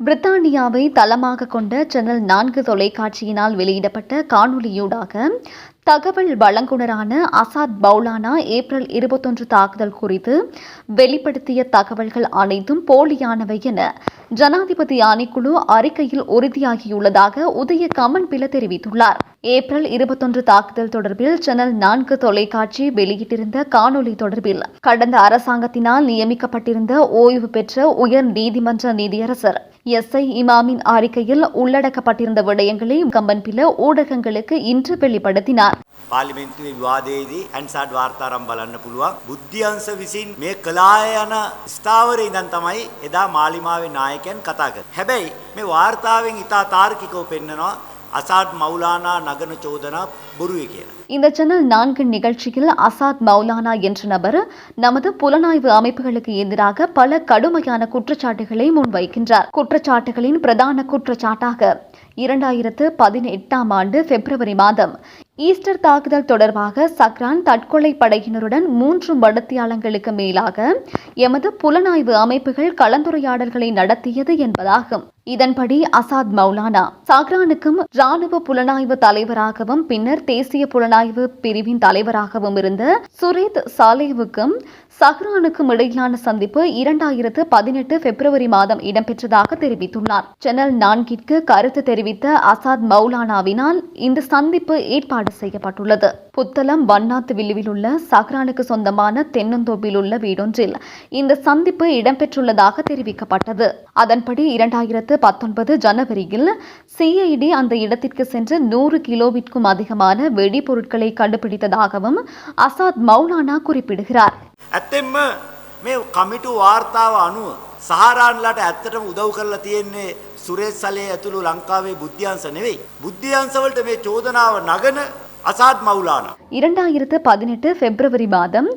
பிரித்தானியாவை தளமாக கொண்ட சேனல் நான்கு தொலைக்காட்சியினால் வெளியிடப்பட்ட காணொலியூடாக தகவல் வழங்குனரான அசாத் பவுலானா ஏப்ரல் இருபத்தொன்று தாக்குதல் குறித்து வெளிப்படுத்திய தகவல்கள் அனைத்தும் போலியானவை என ஜனாதிபதி ஆணைக்குழு அறிக்கையில் உறுதியாகியுள்ளதாக உதய கமன்பில தெரிவித்துள்ளார். ஏப்ரல் இருபத்தொன்று தாக்குதல் தொடர்பில் சேனல் நான்கு தொலைக்காட்சி வெளியிட்டிருந்த காணொலி தொடர்பில் கடந்த அரசாங்கத்தினால் நியமிக்கப்பட்டிருந்த ஓய்வு பெற்ற உயர் நீதிமன்ற நீதியரசர் எஸ் ஐ இமாமின் அறிக்கையில் உள்ளடக்கப்பட்டிருந்த விடயங்களை கம்பன்பில ஊடகங்களுக்கு இன்று வெளிப்படுத்தினார் පාලිමෙන්තුවේ විවාදයේදී ඇන්සාඩ් වාර්තාරම් බලන්න පුළුවන් බුද්ධ්‍යංශ විසින් මේ කලාය යන ස්ථාවරේ ඉඳන් තමයි එදා මාලිමාවේ නායකයන් කතා කරන්නේ. හැබැයි මේ වාර්තාවෙන් ඉතා තාර්කිකව පෙන්නනවා අසාඩ් මෞලානා නගන චෝදනා බොරුවේ කියලා. இந்த சேனல் நான்கு நிகழ்ச்சியில் அசாத் மௌலானா என்ற நபர் நமது புலனாய்வு அமைப்புகளுக்கு எதிராக பல கடுமையான குற்றச்சாட்டுகளை முன்வைக்கின்றார் குற்றச்சாட்டுகளின் பிரதான குற்றச்சாட்டாக இரண்டாயிரத்து பதினெட்டாம் ஆண்டு பிப்ரவரி மாதம் ஈஸ்டர் தாக்குதல் தொடர்பாக சக்ரான் தற்கொலை படையினருடன் மூன்று மடத்தியாளங்களுக்கு மேலாக எமது புலனாய்வு அமைப்புகள் கலந்துரையாடல்களை நடத்தியது என்பதாகும் இதன்படி அசாத் மௌலானா சாக்ரானுக்கும் ராணுவ புலனாய்வு தலைவராகவும் பின்னர் தேசிய புலனாய்வு பிரிவின் தலைவராகவும் இருந்த சுரேத் சாலேவுக்கும் சஹ்ரானுக்கும் இடையிலான சந்திப்பு இரண்டாயிரத்து பதினெட்டு பிப்ரவரி மாதம் இடம்பெற்றதாக தெரிவித்துள்ளார். சேனல் நான்கிற்கு கருத்து தெரிவித்த அசாத் மௌலானாவினால் இந்த சந்திப்பு ஏற்பாடு செய்யப்பட்டுள்ளது. புத்தளம் வண்ணாத்து வில்லுவில் உள்ள சஹ்ரானுக்கு சொந்தமான தென்னந்தோப்பில் உள்ள வீடொன்றில் இந்த சந்திப்பு இடம்பெற்றுள்ளதாக தெரிவிக்கப்பட்டது அதன்படி இரண்டாயிரத்து பத்தொன்பது ஜனவரியில் சிஐடி அந்த இடத்திற்கு சென்று நூறு கிலோவிற்கும் அதிகமான வெடிபொருட்களை கண்டுபிடித்ததாகவும் அசாத் மௌலானா குறிப்பிடுகிறார் ඇත්තෙන්ම මේ කමිටු වාර්තාව අනුව සහරාන්ලට ඇත්තටම උදව් කරලා තියෙන්නේ සුරේස් සලේ ඇතුළු ලංකාවේ බුද්ධ්‍යංශ නෙවෙයි. බුද්ධ්‍යංශවලට මේ චෝදනාව නගන அசாத் மௌலானா. இரண்டாயிரத்து பதினெட்டு பிப்ரவரி மாதம்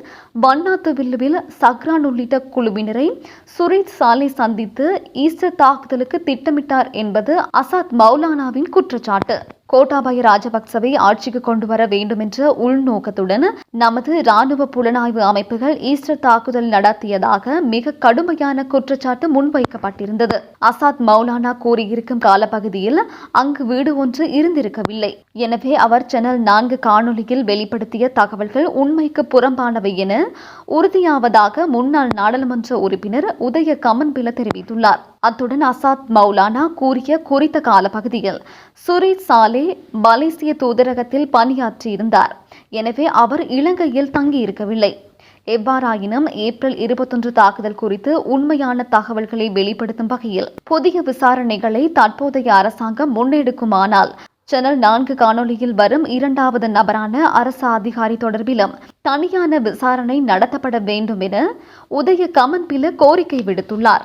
வண்ணாத்து வில்லுவில் சக்ரான் உள்ளிட்ட குழுவினரை சுரேஜ் சாலை சந்தித்து ஈஸ்டர் தாக்குதலுக்கு திட்டமிட்டார் என்பது அசாத் மௌலானாவின் குற்றச்சாட்டு. கோட்டாபய ராஜபக்சவை ஆட்சிக்கு கொண்டு வர வேண்டும் என்ற உள்நோக்கத்துடன் நமது ராணுவ புலனாய்வு அமைப்புகள் ஈஸ்டர் தாக்குதல் நடத்தியதாக மிக கடுமையான குற்றச்சாட்டு முன்வைக்கப்பட்டிருந்தது. அசாத் மௌலானா கூறியிருக்கும் காலப்பகுதியில் அங்கு வீடு ஒன்று இருந்திருக்கவில்லை. எனவே அவர் சேனல் நான்கு காணொலியில் வெளிப்படுத்திய தகவல்கள் உண்மைக்கு புறம்பானவை என உறுதியாவதாக முன்னாள் நாடாளுமன்ற உறுப்பினர் உதய கமன்பில தெரிவித்துள்ளார். அத்துடன் அசாத் மௌலானா கூறிய குறித்த காலப்பகுதியில் சுரேஷ் சாலே மலேசிய தூதரகத்தில் பணியாற்றியிருந்தார். எனவே அவர் இலங்கையில் தங்கியிருக்கவில்லை. எவ்வாறாயினும் ஏப்ரல் இருபத்தொன்று தாக்குதல் குறித்து உண்மையான தகவல்களை வெளிப்படுத்தும் வகையில் புதிய விசாரணைகளை தற்போதைய அரசாங்கம் முன்னெடுக்குமானால் சேனல் நான்கு காணொளியில் வரும் இரண்டாவது நபரான அரசு அதிகாரி தொடர்பிலும் தனியான விசாரணை நடத்தப்பட வேண்டும் என உதய கமன்பில கோரிக்கை விடுத்துள்ளார்.